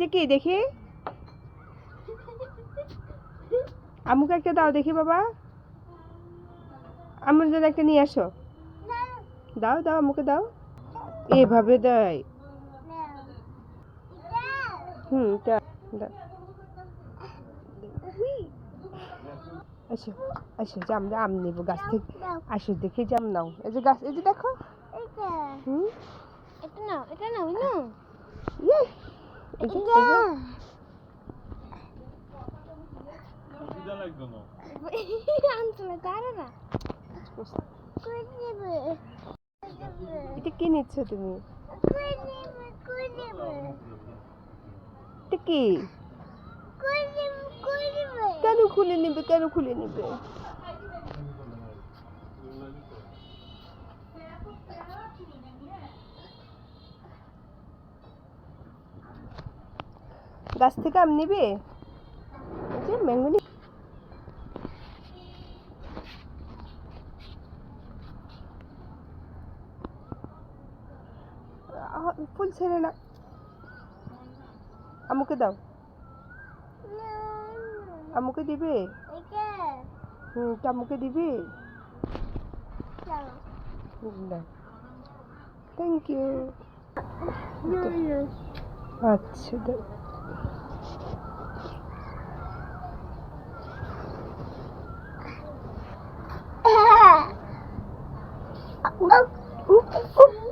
এটা কি দেখি। আমুকে একটা দাও দেখি বাবা। আমার জন্য একটা নিয়ে আসো। দাও দাও আমাকে দাও। এভাবে দেয়। হুম তা দাও আসো আসো যে আমরা আম নেব গাছ থেকে। আসো দেখি জাম নাও। এই যে গাছ এই যে দেখো। হুম। এটা নাও এটা নাও ইয়ে না নেবে এটা কি নিচ্ছ তুমি কি কেন খুলে নেবে কেন খুলে নেবে গাছ থেকে আম নিবে? যে ম্যাঙ্গো ফুল ছেড়ে না। আমুকে দাও। আমুকে দিবে? হুম টামুকে দিবি? থ্যাংক ইউ আচ্ছা Bye.